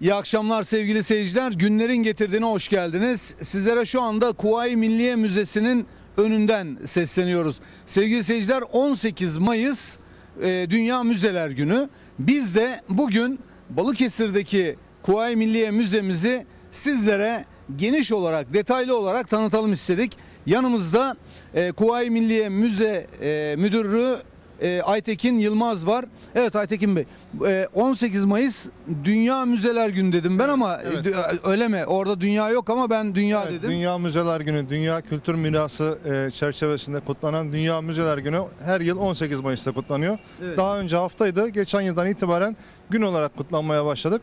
İyi akşamlar sevgili seyirciler. Günlerin getirdiğine hoş geldiniz. Sizlere şu anda Kuvayi Milliye Müzesi'nin önünden sesleniyoruz. Sevgili seyirciler 18 Mayıs e, Dünya Müzeler Günü. Biz de bugün Balıkesir'deki Kuvayi Milliye Müzemizi sizlere geniş olarak, detaylı olarak tanıtalım istedik. Yanımızda e, Kuvayi Milliye Müze e, Müdürü e, Aytekin Yılmaz var. Evet Aytekin Bey, e, 18 Mayıs Dünya Müzeler Günü dedim ben ama evet. e, öyle mi? Orada dünya yok ama ben dünya Evet, dedim. Dünya Müzeler Günü, Dünya Kültür Mirası e, çerçevesinde kutlanan Dünya Müzeler Günü her yıl 18 Mayıs'ta kutlanıyor. Evet. Daha önce haftaydı. Geçen yıldan itibaren gün olarak kutlanmaya başladık.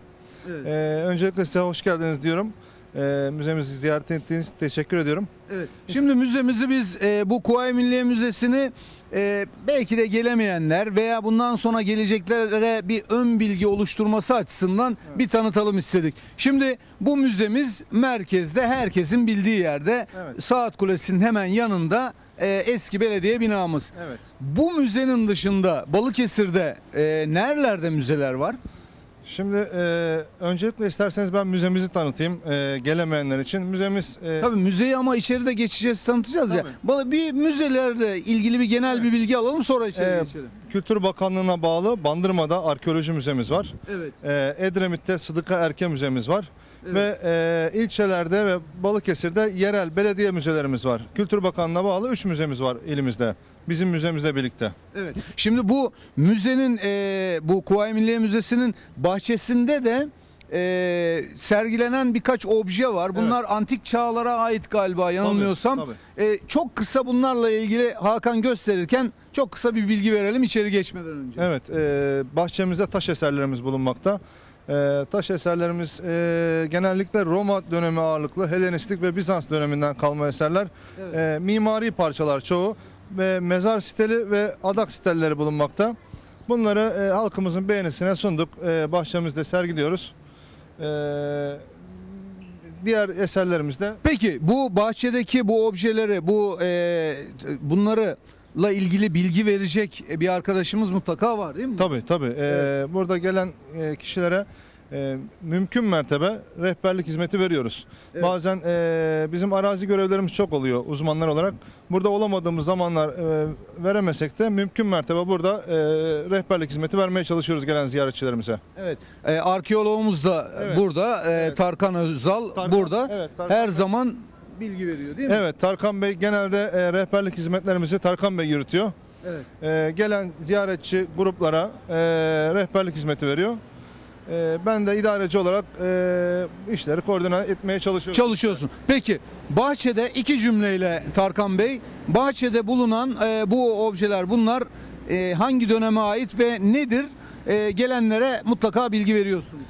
Evet. E, öncelikle size hoş geldiniz diyorum. E, müzemizi ziyaret ettiğiniz için teşekkür ediyorum. Evet. Şimdi müzemizi biz e, bu Kuvayi Milliye Müzesi'ni e, belki de gelemeyenler veya bundan sonra geleceklere bir ön bilgi oluşturması açısından bir tanıtalım istedik. Şimdi bu müzemiz merkezde herkesin bildiği yerde Evet. Saat Kulesi'nin hemen yanında e, eski belediye binamız. Evet. Bu müzenin dışında Balıkesir'de e, nerelerde müzeler var? Şimdi e, öncelikle isterseniz ben müzemizi tanıtayım e, gelemeyenler için. Müzemiz e, Tabii müzeyi ama içeride geçeceğiz tanıtacağız ya. Tabii. Bana Bir müzelerle ilgili bir genel bir bilgi alalım sonra içeri Ee, geçelim. Kültür Bakanlığı'na bağlı Bandırma'da arkeoloji müzemiz var. Evet. E, Edremit'te Sıdıka Erke Müzemiz var. Evet. Ve e, ilçelerde ve Balıkesir'de yerel belediye müzelerimiz var. Kültür Bakanlığı'na bağlı 3 müzemiz var ilimizde. Bizim müzemizle birlikte. Evet. Şimdi bu müzenin e, bu Kuvayi Milliye Müzesi'nin bahçesinde de e, sergilenen birkaç obje var. Bunlar antik çağlara ait galiba yanılmıyorsam. tabii. E, çok kısa bunlarla ilgili Hakan gösterirken çok kısa bir bilgi verelim içeri geçmeden önce. Evet, e, bahçemizde taş eserlerimiz bulunmakta. E, taş eserlerimiz e, genellikle Roma dönemi ağırlıklı, Helenistik ve Bizans döneminden kalma eserler. Evet. E, mimari parçalar çoğu ve mezar steli ve adak stelleri bulunmakta. Bunları e, halkımızın beğenisine sunduk. E, bahçemizde sergiliyoruz. E, diğer eserlerimiz de Peki bu bahçedeki bu objeleri, bu e, bunları la ilgili bilgi verecek bir arkadaşımız mutlaka var değil mi? Tabii tabii. Ee, Burada gelen e, kişilere e, mümkün mertebe rehberlik hizmeti veriyoruz. Evet. Bazen e, bizim arazi görevlerimiz çok oluyor uzmanlar olarak. Burada olamadığımız zamanlar e, veremesek de mümkün mertebe burada e, rehberlik hizmeti vermeye çalışıyoruz gelen ziyaretçilerimize. Evet. E, arkeologumuz da Evet. burada. E, Evet. Tarkan Özal Tarkan- burada. evet, Tarkan Her zaman bilgi veriyor değil mi? Evet Tarkan Bey genelde e, rehberlik hizmetlerimizi Tarkan Bey yürütüyor. Evet. E, gelen ziyaretçi gruplara e, rehberlik hizmeti veriyor. E, ben de idareci olarak e, işleri koordine etmeye çalışıyorum. Çalışıyorsun. Peki bahçede iki cümleyle Tarkan Bey, bahçede bulunan e, bu objeler bunlar e, hangi döneme ait ve nedir? E, gelenlere mutlaka bilgi veriyorsunuz.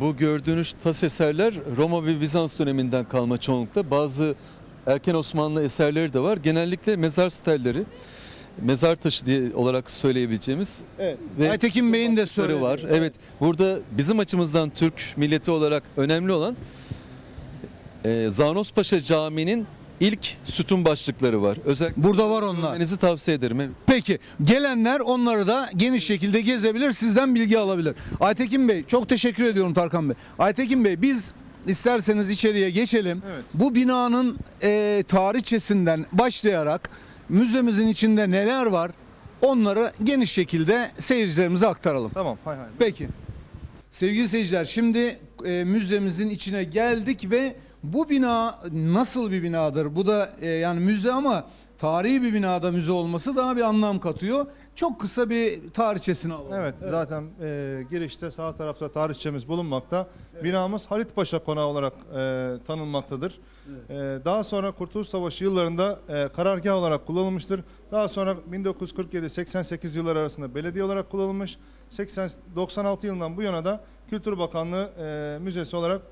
Bu gördüğünüz tas eserler Roma ve Bizans döneminden kalma çoğunlukla. Bazı erken Osmanlı eserleri de var. Genellikle mezar stelleri, mezar taşı diye olarak söyleyebileceğimiz Evet. ve Aytekin Bey'in de söylediği. var. Evet. Burada bizim açımızdan Türk milleti olarak önemli olan e, Zanos Paşa Camii'nin ilk sütun başlıkları var. Özellikle Burada var onlar. görmenizi tavsiye ederim. Evet. Peki gelenler onları da geniş şekilde gezebilir, sizden bilgi alabilir. Aytekin Bey çok teşekkür ediyorum Tarkan Bey. Aytekin Bey biz isterseniz içeriye geçelim. Evet. Bu binanın e, tarihçesinden başlayarak müzemizin içinde neler var onları geniş şekilde seyircilerimize aktaralım. Tamam. Hay hay. Peki. Sevgili seyirciler şimdi e, müzemizin içine geldik ve bu bina nasıl bir binadır? Bu da e, yani müze ama tarihi bir binada müze olması daha bir anlam katıyor. Çok kısa bir tarihçesini alalım. Evet, zaten e, girişte sağ tarafta tarihçemiz bulunmakta. Binamız Halit Paşa Konağı olarak e, tanınmaktadır. E, daha sonra Kurtuluş Savaşı yıllarında e, karargah olarak kullanılmıştır. Daha sonra 1947-88 yılları arasında belediye olarak kullanılmış. 80 96 yılından bu yana da Kültür Bakanlığı e, müzesi olarak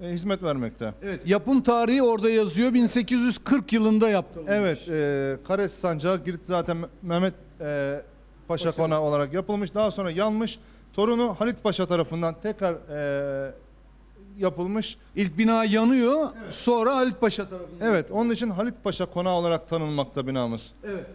e, hizmet vermekte. Evet, yapım tarihi orada yazıyor. 1840 yılında yaptırılmış. Evet, e, Kares Sancağı Girit zaten Mehmet e, Paşa, Paşa. Konağı olarak yapılmış. Daha sonra yanmış. Torunu Halit Paşa tarafından tekrar e, yapılmış. İlk bina yanıyor, sonra Halit Paşa tarafından. Evet, onun için Halit Paşa Konağı olarak tanınmakta binamız. Evet.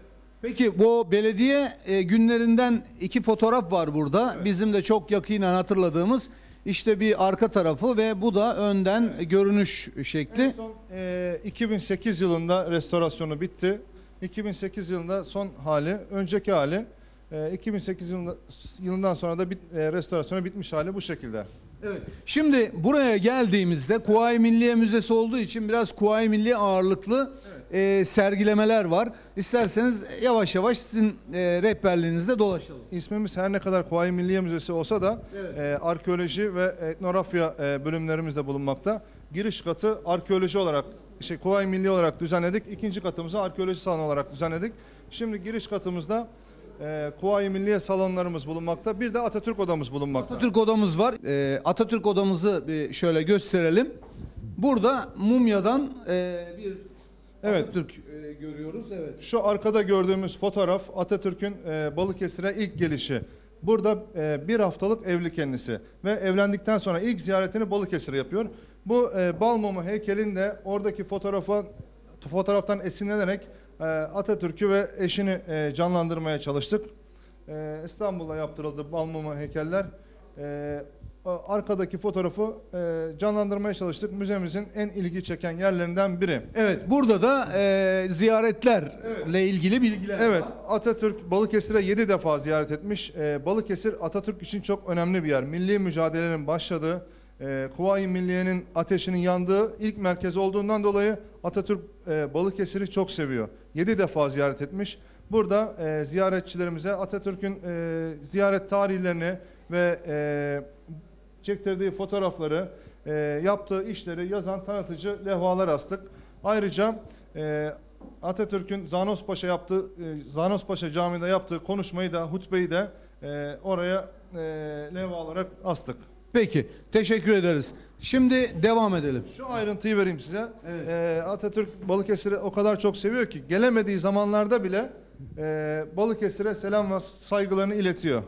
Peki bu belediye e, günlerinden iki fotoğraf var burada. Bizim de çok yakinen hatırladığımız İşte bir arka tarafı ve bu da önden görünüş En şekli. son e, 2008 yılında restorasyonu bitti. 2008 yılında son hali, önceki hali. e, 2008 yılında, yılından sonra da bit, e, restorasyonu bitmiş hali bu şekilde. Evet. Şimdi buraya geldiğimizde Kuvayi Milliye Müzesi olduğu için biraz Kuvayi Milliye ağırlıklı e, sergilemeler var. İsterseniz yavaş yavaş sizin e, rehberliğinizde dolaşalım. İsmimiz her ne kadar Kuvayi Milliye Müzesi olsa da Evet. e, arkeoloji ve etnografya e, bölümlerimizde bulunmakta. Giriş katı arkeoloji olarak, şey Kuvayi Milliye olarak düzenledik. İkinci katımızı arkeoloji salonu olarak düzenledik. Şimdi giriş katımızda e, Kuvayi Milliye salonlarımız bulunmakta. Bir de Atatürk odamız bulunmakta. Atatürk odamız var. E, Atatürk odamızı bir şöyle gösterelim. Burada mumyadan e, bir Evet. Atatürk e, görüyoruz. Evet. Şu arkada gördüğümüz fotoğraf Atatürk'ün e, Balıkesir'e ilk gelişi. Burada e, bir haftalık evli kendisi ve evlendikten sonra ilk ziyaretini Balıkesir'e yapıyor. Bu e, Balmumu heykelin de oradaki fotoğrafa fotoğraftan esinlenerek e, Atatürk'ü ve eşini e, canlandırmaya çalıştık. E, İstanbul'da yaptırıldı Balmumu heykeller. E, arkadaki fotoğrafı e, canlandırmaya çalıştık. Müzemizin en ilgi çeken yerlerinden biri. Evet, burada da e, ziyaretlerle ilgili bilgiler Evet, var. Atatürk Balıkesir'e 7 defa ziyaret etmiş. Ee, Balıkesir Atatürk için çok önemli bir yer. Milli mücadelenin başladığı, e, Kuvayi Milliye'nin ateşinin yandığı ilk merkez olduğundan dolayı Atatürk e, Balıkesir'i çok seviyor. 7 defa ziyaret etmiş. Burada e, ziyaretçilerimize Atatürk'ün e, ziyaret tarihlerini ve e, çektirdiği fotoğrafları, e, yaptığı işleri yazan tanıtıcı levhalar astık. Ayrıca e, Atatürk'ün Zanos Paşa yaptığı, e, Zanos Paşa Camii'de yaptığı konuşmayı da, hutbeyi de e, oraya e, levha olarak astık. Peki, teşekkür ederiz. Şimdi devam edelim. Şu ayrıntıyı vereyim size. Evet. E, Atatürk Balıkesir'i o kadar çok seviyor ki gelemediği zamanlarda bile e, Balıkesir'e selam ve saygılarını iletiyor.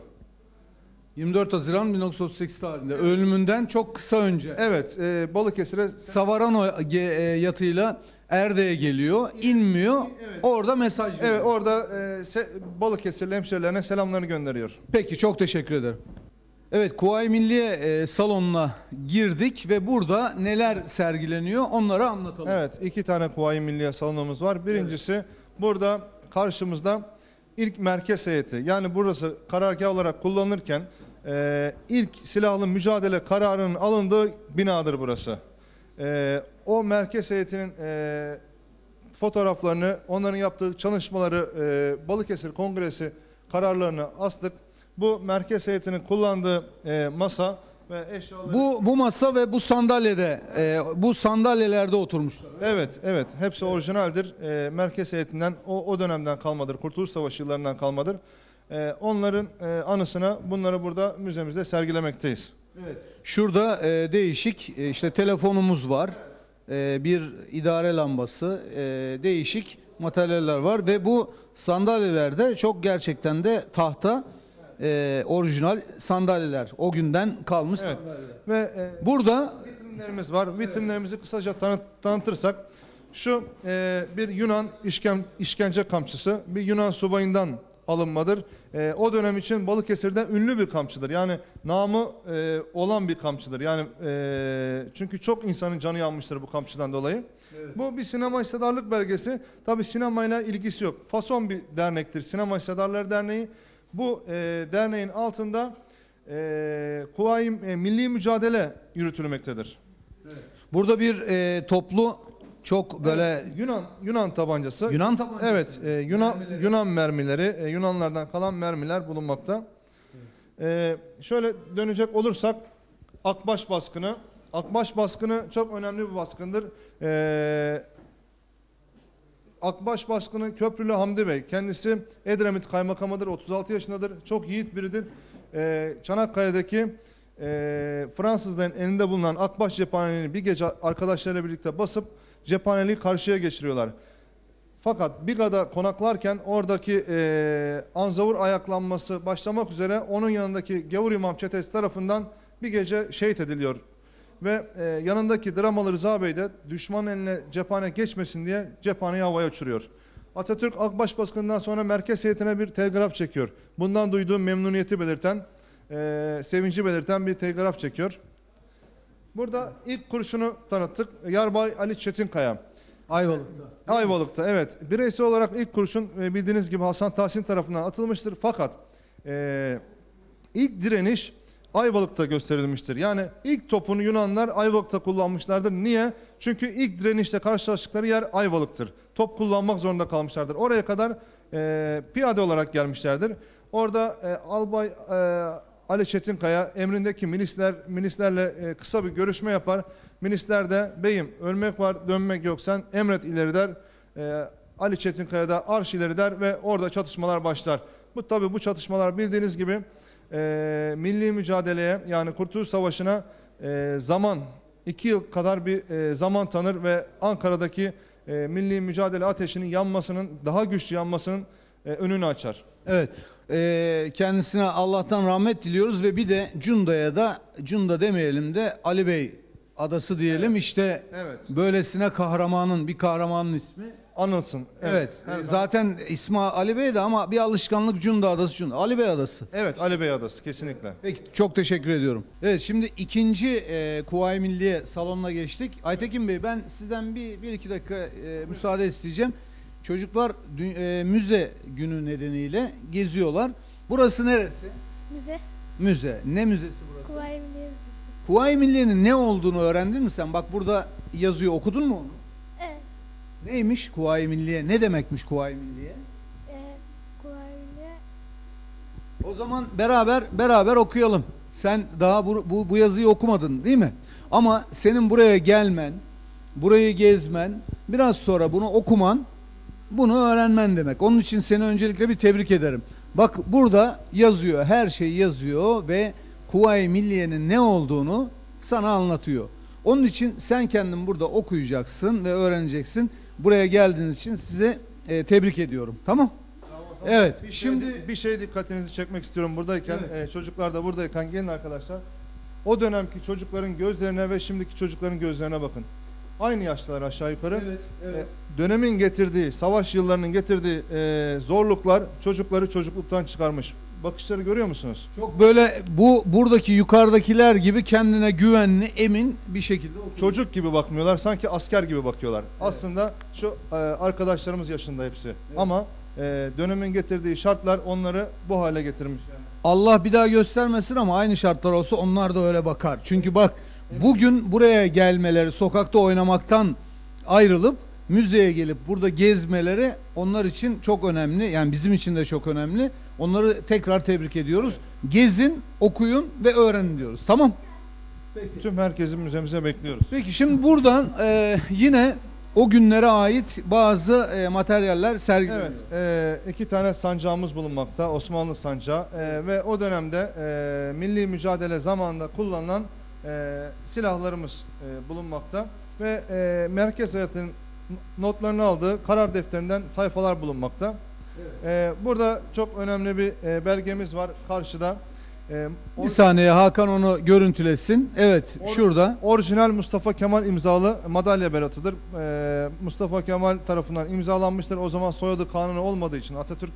24 Haziran 1938 tarihinde ölümünden çok kısa önce Evet, e, Balıkesir'e Savarano e, yatıyla Erde'ye geliyor, inmiyor. Orada mesaj veriyor. Evet orada e, Balıkesirli hemşerilerine selamlarını gönderiyor. Peki çok teşekkür ederim. Evet Kuvayi Milliye e, salonuna girdik ve burada neler sergileniyor onları anlatalım. Evet iki tane Kuvayi Milliye salonumuz var. Birincisi burada karşımızda ilk merkez heyeti yani burası karargah olarak kullanılırken e, ilk silahlı mücadele kararının alındığı binadır burası. E, o merkez heyetinin e, fotoğraflarını, onların yaptığı çalışmaları, e, Balıkesir Kongresi kararlarını astık. Bu merkez heyetinin kullandığı e, masa ve eşyaları... Bu bu masa ve bu sandalyede e, bu sandalyelerde oturmuşlar. Evet, evet. Hepsi orijinaldir. Ee, merkez heyetinden, o, o dönemden kalmadır. Kurtuluş Savaşı yıllarından kalmadır. Ee, onların e, anısına bunları burada müzemizde sergilemekteyiz. Evet. Şurada e, değişik e, işte telefonumuz var. E, bir idare lambası, e, değişik materyaller var ve bu sandalyelerde çok gerçekten de tahta e, orijinal sandalyeler. O günden kalmış. Evet. sandalyeler. Ve e, Burada vitrinlerimiz var. Vitrinlerimizi kısaca tanıt, tanıtırsak, şu e, bir Yunan işken, işkence kamçısı, bir Yunan subayından alınmadır. E, o dönem için Balıkesir'de ünlü bir kamçıdır. Yani namı e, olan bir kamçıdır. Yani e, çünkü çok insanın canı yanmıştır bu kamçıdan dolayı. Bu bir sinema hissedarlık belgesi. Tabi sinemayla ilgisi yok. Fason bir dernektir. Sinema Hissedarları Derneği. Bu e, derneğin altında e, Kuvayi e, Milli Mücadele yürütülmektedir. burada bir e, toplu çok böyle Yunan Yunan tabancası. Yunan tabancası. Evet, e, Yunan Yunan mermileri, e, Yunanlardan kalan mermiler bulunmakta. E, şöyle dönecek olursak Akbaş baskını. Akbaş baskını çok önemli bir baskındır. E, Akbaş baskını Köprülü Hamdi Bey. Kendisi Edremit kaymakamıdır. 36 yaşındadır. Çok yiğit biridir. E, Çanakkale'deki e, Fransızların elinde bulunan Akbaş cephaneliğini bir gece arkadaşlarıyla birlikte basıp cephaneliği karşıya geçiriyorlar. Fakat Biga'da konaklarken oradaki e, Anzavur ayaklanması başlamak üzere onun yanındaki Gavur İmam çetesi tarafından bir gece şehit ediliyor. Ve e, yanındaki Dramalı Rıza Bey de düşman eline cephane geçmesin diye cephaneyi havaya uçuruyor. Atatürk Akbaş baskından sonra merkez heyetine bir telgraf çekiyor. Bundan duyduğu memnuniyeti belirten, e, sevinci belirten bir telgraf çekiyor. Burada ilk kurşunu tanıttık. Yarbay Ali Çetinkaya. Ayvalık'ta. Ayvalık'ta evet. Bireysel olarak ilk kurşun e, bildiğiniz gibi Hasan Tahsin tarafından atılmıştır. Fakat e, ilk direniş Ayvalık'ta gösterilmiştir. Yani ilk topunu Yunanlar Ayvalık'ta kullanmışlardır. Niye? Çünkü ilk direnişte karşılaştıkları yer Ayvalık'tır. Top kullanmak zorunda kalmışlardır. Oraya kadar e, piyade olarak gelmişlerdir. Orada e, Albay e, Ali Çetinkaya emrindeki milisler milislerle e, kısa bir görüşme yapar. Milisler de beyim ölmek var dönmek yok sen emret ileri der. E, Ali Çetinkaya da arş ileri der ve orada çatışmalar başlar. Bu tabi bu çatışmalar bildiğiniz gibi e, milli mücadeleye yani Kurtuluş Savaşı'na e, zaman iki yıl kadar bir e, zaman tanır ve Ankara'daki e, milli mücadele ateşinin yanmasının daha güçlü yanmasının e, önünü açar. Evet. Ee, kendisine Allah'tan rahmet diliyoruz ve bir de Cunda'ya da Cunda demeyelim de Ali Bey adası diyelim işte Evet. böylesine kahramanın bir kahramanın ismi. Anılsın. Evet. zaman- zaten ismi Ali Bey de ama bir alışkanlık Cunda adası Cunda. Ali Bey adası. Evet Ali Bey Adası kesinlikle. Peki çok teşekkür ediyorum. Evet şimdi ikinci e, Kuvayi Milliye salonuna geçtik. Aytekin Bey ben sizden bir, bir iki dakika e, müsaade isteyeceğim. Çocuklar dü- e, müze günü nedeniyle geziyorlar. Burası neresi? Müze, Müze. Ne müzesi burası? Kuvayi Milliye Müzesi. Kuvayi Milliye'nin ne olduğunu öğrendin mi sen? Bak burada yazıyor. Okudun mu onu? Neymiş Kuvayi Milliye? Ne demekmiş Kuvayi Milliye? e, Kuvayi Milliye O zaman beraber beraber okuyalım. Sen daha bu, bu, bu yazıyı okumadın değil mi? Ama senin buraya gelmen, burayı gezmen, biraz sonra bunu okuman, bunu öğrenmen demek. Onun için seni öncelikle bir tebrik ederim. Bak burada yazıyor, her şey yazıyor ve Kuvayi Milliye'nin ne olduğunu sana anlatıyor. Onun için sen kendin burada okuyacaksın ve öğreneceksin. Buraya geldiğiniz için size e, tebrik ediyorum. Tamam? Evet. Bir Şimdi şey, bir şey dikkatinizi çekmek istiyorum buradayken Evet. e, çocuklar da buradayken gelin arkadaşlar. O dönemki çocukların gözlerine ve şimdiki çocukların gözlerine bakın. Aynı yaşlılar aşağı yukarı. Evet, evet. E, dönemin getirdiği, savaş yıllarının getirdiği e, zorluklar çocukları çocukluktan çıkarmış. Bakışları görüyor musunuz? Çok böyle bu buradaki yukarıdakiler gibi kendine güvenli, emin bir şekilde oturuyor. Çocuk gibi bakmıyorlar, sanki asker gibi bakıyorlar. Aslında şu e, arkadaşlarımız yaşında hepsi. Ama e, dönemin getirdiği şartlar onları bu hale getirmiş. Yani. Allah bir daha göstermesin ama aynı şartlar olsa onlar da öyle bakar. Çünkü bak bugün buraya gelmeleri, sokakta oynamaktan ayrılıp müzeye gelip burada gezmeleri onlar için çok önemli. Yani bizim için de çok önemli. Onları tekrar tebrik ediyoruz. Gezin, okuyun ve öğrenin diyoruz. Tamam? Tüm herkesi müzemize bekliyoruz. Peki şimdi buradan e, yine o günlere ait bazı e, materyaller sergileniyor. Evet, e, iki tane sancağımız bulunmakta, Osmanlı sancağı E, ve o dönemde e, milli mücadele zamanında kullanılan e, silahlarımız e, bulunmakta ve e, Merkez Hayat'ın notlarını aldığı karar defterinden sayfalar bulunmakta. E, burada çok önemli bir e, belgemiz var karşıda. E, Bir saniye Hakan onu görüntülesin. Evet Or- şurada. Orijinal Mustafa Kemal imzalı madalya beratıdır. Ee, Mustafa Kemal tarafından imzalanmıştır. O zaman soyadı kanunu olmadığı için Atatürk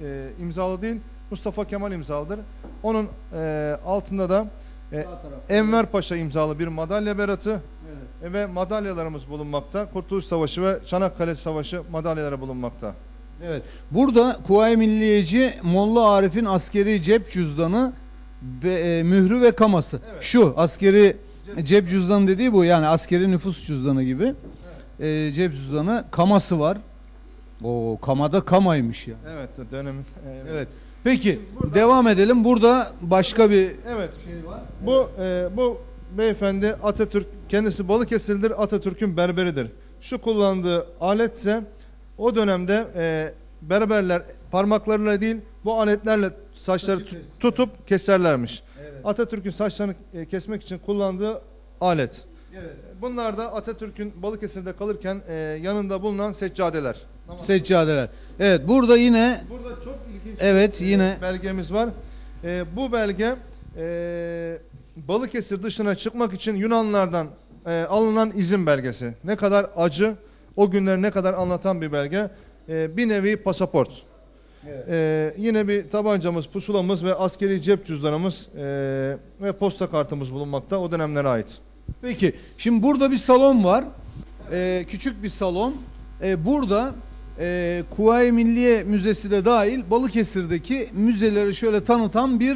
e, imzalı değil, Mustafa Kemal imzalıdır. Onun e, altında da e, Enver Paşa imzalı bir madalya beratı e, ve madalyalarımız bulunmakta. Kurtuluş Savaşı ve Çanakkale Savaşı madalyaları bulunmakta. Evet. Burada Kuvayi Milliyeci Molla Arif'in askeri cep cüzdanı ve, e, mührü ve kaması. Evet. Şu askeri cep cüzdanı dediği bu yani askeri nüfus cüzdanı gibi. E, cep cüzdanı kaması var. O kamada kamaymış ya. Evet, dönemin. e, Evet. Peki devam edelim. Burada başka bir Evet. şey var. Bu e, bu beyefendi Atatürk kendisi Balıkesirlidir. Atatürk'ün berberidir. Şu kullandığı alet ise o dönemde e, berberler parmaklarıyla değil bu aletlerle saçları tutup keserlermiş. Evet. Atatürk'ün saçlarını e, kesmek için kullandığı alet. Evet. Bunlar da Atatürk'ün Balıkesir'de kalırken e, yanında bulunan seccadeler. Seccadeler. Evet burada yine Burada çok ilginç evet e, yine belgemiz var. E, bu belge e, Balıkesir dışına çıkmak için Yunanlardan e, alınan izin belgesi. Ne kadar acı, o günleri ne kadar anlatan bir belge. E, bir nevi pasaport. Evet. E, yine bir tabancamız, pusulamız ve askeri cep cüzdanımız e, ve posta kartımız bulunmakta o dönemlere ait. Peki şimdi burada bir salon var. Ee, küçük bir salon. Ee, burada e, Kuvayi Milliye Müzesi de dahil Balıkesir'deki müzeleri şöyle tanıtan bir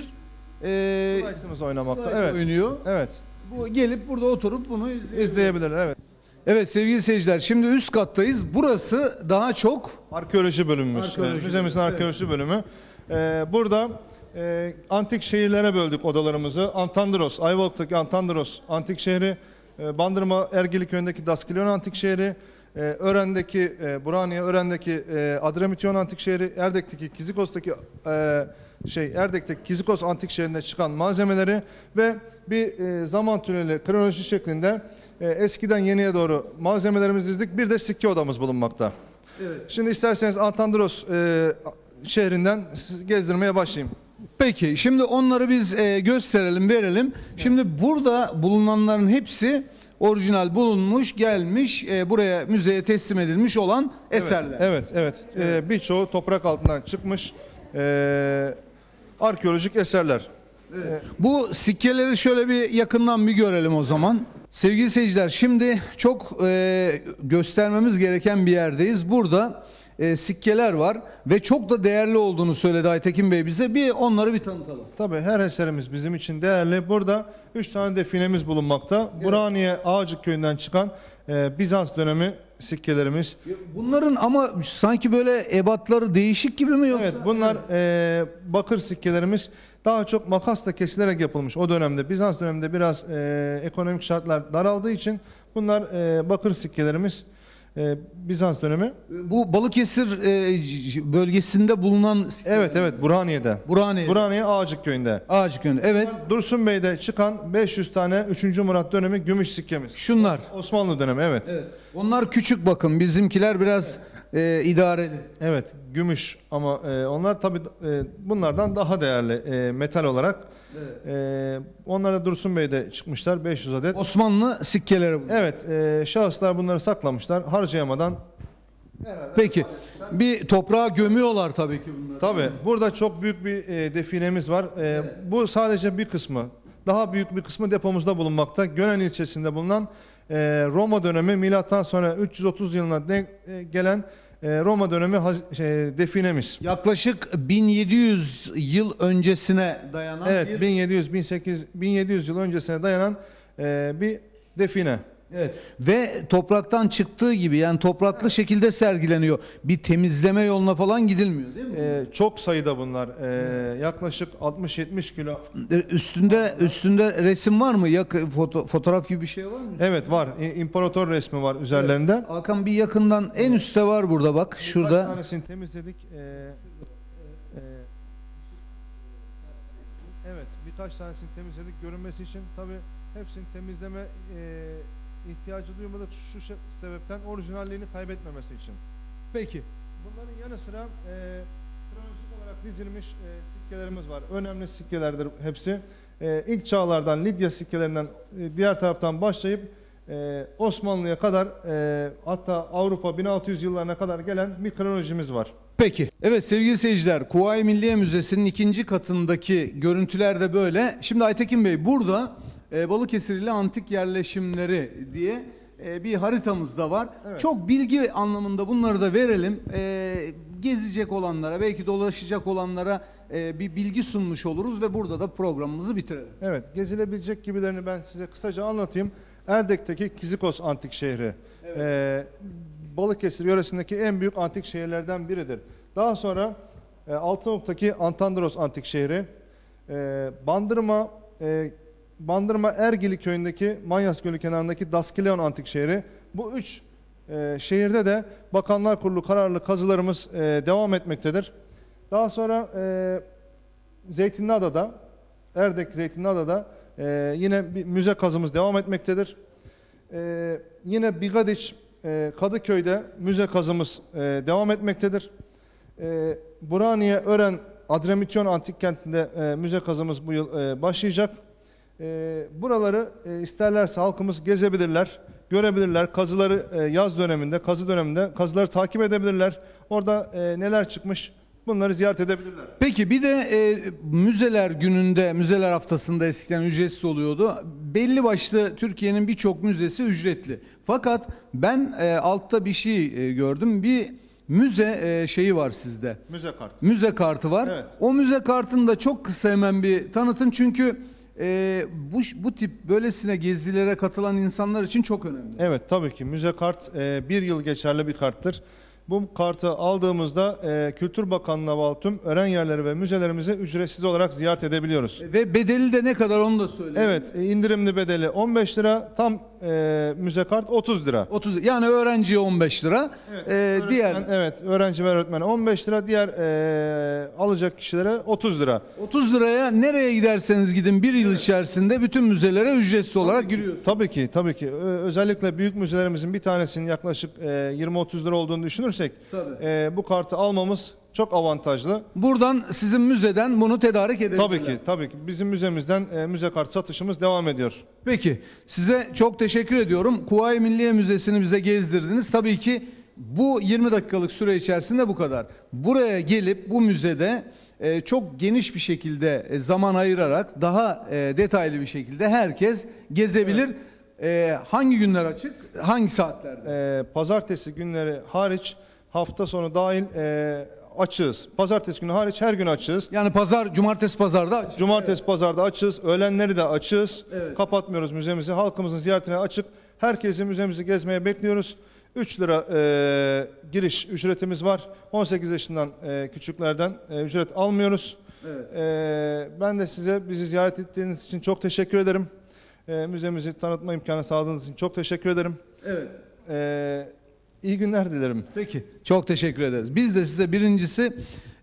e, Slide'ımız oynamakta. slide Evet. oynuyor. Evet. Bu gelip burada oturup bunu izleyebilir. İzleyebilirler evet. Evet sevgili seyirciler şimdi üst kattayız. Burası daha çok Arkeoloji bölümümüz. Arkeoloji müzemizin bölümü, arkeoloji bölümü. Ee, burada e, antik şehirlere böldük odalarımızı. Antandros, Ayvalık'taki Antandros antik şehri, e, Bandırma Ergili köyündeki Daskilyon antik şehri, e, Ören'deki e, Burhaniye, Ören'deki e, Adremityon antik şehri, Erdek'teki Kizikos'taki e, şey Erdek'teki Kizikos antik şehrinde çıkan malzemeleri ve bir e, zaman tüneli kronoloji şeklinde e, eskiden yeniye doğru malzemelerimizi dizdik. Bir de sikke odamız bulunmakta. Şimdi isterseniz Antandros e, şehrinden sizi gezdirmeye başlayayım. Peki şimdi onları biz e, gösterelim verelim. Şimdi burada bulunanların hepsi orijinal bulunmuş gelmiş e, buraya müzeye teslim edilmiş olan eserler. Evet, evet. E, birçoğu toprak altından çıkmış e, arkeolojik eserler. Bu sikkeleri şöyle bir yakından bir görelim o zaman. Sevgili seyirciler şimdi çok e, göstermemiz gereken bir yerdeyiz. Burada e, sikkeler var ve çok da değerli olduğunu söyledi Aytekin Bey bize. Bir onları bir tanıtalım. Tabii her eserimiz bizim için değerli. Burada üç tane definemiz bulunmakta. Burhaniye Ağacık köyünden çıkan e, Bizans dönemi sikkelerimiz. Bunların ama sanki böyle ebatları değişik gibi mi yoksa? Evet bunlar e, bakır sikkelerimiz daha çok makasla kesilerek yapılmış o dönemde. Bizans döneminde biraz e, ekonomik şartlar daraldığı için bunlar e, bakır sikkelerimiz e, Bizans dönemi. Bu Balıkesir e, bölgesinde bulunan Evet evet Burhaniye'de. Burhaniye, Burhaniye Ağacık köyünde. Ağacık Yönü. Evet. Dursun Bey'de çıkan 500 tane 3. Murat dönemi gümüş sikkemiz. Şunlar. Osmanlı dönemi evet. Evet. Onlar küçük bakın. Bizimkiler biraz e, idareli. Evet, gümüş ama e, onlar tabi bunlardan daha değerli e, metal olarak. E, onlar da Dursun Bey'de çıkmışlar 500 adet. Osmanlı sikkeleri bunlar. Evet, e, şahıslar bunları saklamışlar harcayamadan. Peki. Bir toprağa gömüyorlar tabii ki bunları. Tabi burada çok büyük bir e, definemiz var. E, Bu sadece bir kısmı. Daha büyük bir kısmı depomuzda bulunmakta. Gönen ilçesinde bulunan e, Roma dönemi milattan sonra 330 yılına denk e, gelen Roma dönemi şey, definemiz. Yaklaşık 1700 yıl öncesine dayanan Evet, bir 1700 1800 1700 yıl öncesine dayanan e, bir define. Evet. Ve topraktan çıktığı gibi yani topraklı şekilde sergileniyor. Bir temizleme yoluna falan gidilmiyor değil mi? E, çok sayıda bunlar. E, yaklaşık 60-70 kilo. E, Üstünde üstünde resim var mı? Yak foto- fotoğraf gibi bir şey var mı? Evet var. İmparator resmi var üzerlerinde. Hakan bir yakından en üstte var burada bak. Birkaç Şurada. tanesini temizledik. E, e, evet, birkaç tanesini temizledik görünmesi için. Tabi hepsini temizleme e, ihtiyacı duymadık şu sebepten orijinalliğini kaybetmemesi için. Peki. Bunların yanı sıra e, kronolojik olarak dizilmiş e, sikkelerimiz var. Önemli sikkelerdir hepsi. E, ilk çağlardan Lidya sikkelerinden e, diğer taraftan başlayıp e, Osmanlı'ya kadar e, hatta Avrupa 1600 yıllarına kadar gelen bir kronolojimiz var. Peki. Evet sevgili seyirciler, Kuvayi Milliye Müzesi'nin ikinci katındaki görüntüler de böyle. Şimdi Aytekin Bey burada e, Balıkesir ile antik yerleşimleri diye e, bir haritamız da var. Evet. Çok bilgi anlamında bunları da verelim. E, gezecek olanlara, belki dolaşacak olanlara e, bir bilgi sunmuş oluruz ve burada da programımızı bitirelim. Evet, gezilebilecek gibilerini ben size kısaca anlatayım. Erdek'teki Kizikos antik şehri. Ee, Balıkesir yöresindeki en büyük antik şehirlerden biridir. Daha sonra e, Altınok'taki Antandros antik şehri. E, Bandırma e, Bandırma Ergili köyündeki Manyas Gölü kenarındaki Daskileon antik şehri. Bu üç e, şehirde de Bakanlar Kurulu kararlı kazılarımız e, devam etmektedir. Daha sonra e, Zeytinliada'da, Erdek Zeytinliada'da e, yine bir müze kazımız devam etmektedir. E, yine Bigadiç e, Kadıköy'de müze kazımız e, devam etmektedir. E, Burhaniye Ören Adremityon Antik Kenti'nde e, müze kazımız bu yıl e, başlayacak. E, buraları e, isterlerse halkımız gezebilirler, görebilirler. Kazıları e, yaz döneminde, kazı döneminde kazıları takip edebilirler. Orada e, neler çıkmış bunları ziyaret edebilirler. Peki bir de e, müzeler gününde, müzeler haftasında eskiden ücretsiz oluyordu. Belli başlı Türkiye'nin birçok müzesi ücretli. Fakat ben e, altta bir şey e, gördüm. Bir müze e, şeyi var sizde. Müze kartı. Müze kartı var. Evet. O müze kartını da çok kısa hemen bir tanıtın çünkü e, bu bu tip böylesine gezilere katılan insanlar için çok önemli. Evet tabii ki müze kart e, bir yıl geçerli bir karttır. Bu kartı aldığımızda e, Kültür Bakanlığı'na bağlı tüm öğren yerleri ve müzelerimizi ücretsiz olarak ziyaret edebiliyoruz. Ve bedeli de ne kadar onu da söyleyin. Evet e, indirimli bedeli 15 lira tam e, müze kart 30 lira. 30 yani öğrenciye 15 lira. Evet, e, öğretmen- diğer evet öğrenci ve öğretmen 15 lira diğer e, alacak kişilere 30 lira. 30 liraya nereye giderseniz gidin bir yıl içerisinde bütün müzelere ücretsiz olarak giriyorsunuz. Tabii ki tabii ki Ö- özellikle büyük müzelerimizin bir tanesinin yaklaşık e, 20-30 lira olduğunu düşünürsek Tabii. e, bu kartı almamız çok avantajlı. Buradan sizin müzeden bunu tedarik edebilirler. Tabii ki tabii ki bizim müzemizden e, müze kart satışımız devam ediyor. Peki size çok teşekkür ediyorum. Kuvayi Milliye Müzesi'ni bize gezdirdiniz. Tabii ki bu 20 dakikalık süre içerisinde bu kadar. Buraya gelip bu müzede e, çok geniş bir şekilde e, zaman ayırarak daha e, detaylı bir şekilde herkes gezebilir. E, hangi günler açık? Hangi saatlerde? E, pazartesi günleri hariç hafta sonu dahil e, açığız. Pazartesi günü hariç her gün açığız. Yani pazar, cumartesi pazarda açık. Cumartesi pazarda açığız. Öğlenleri de açığız. Evet. Kapatmıyoruz müzemizi. Halkımızın ziyaretine açık. Herkesi müzemizi gezmeye bekliyoruz. 3 lira e, giriş ücretimiz var. 18 yaşından e, küçüklerden e, ücret almıyoruz. Evet. E, ben de size bizi ziyaret ettiğiniz için çok teşekkür ederim. E, müzemizi tanıtma imkanı sağladığınız için çok teşekkür ederim. Evet. E, iyi günler dilerim. Peki. Çok teşekkür ederiz. Biz de size birincisi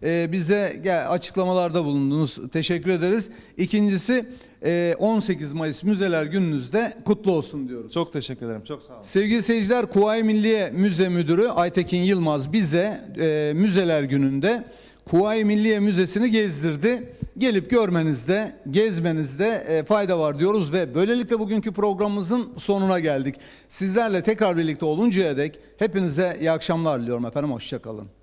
e, bize gel, açıklamalarda bulundunuz. Teşekkür ederiz. İkincisi e, 18 Mayıs Müzeler Gününüzde kutlu olsun diyoruz. Çok teşekkür ederim. Çok sağ olun. Sevgili seyirciler Kuvayi Milliye Müze Müdürü Aytekin Yılmaz bize e, Müzeler Günü'nde Kuvayi Milliye Müzesi'ni gezdirdi. Gelip görmenizde, gezmenizde e, fayda var diyoruz ve böylelikle bugünkü programımızın sonuna geldik. Sizlerle tekrar birlikte oluncaya dek hepinize iyi akşamlar diliyorum efendim. Hoşçakalın.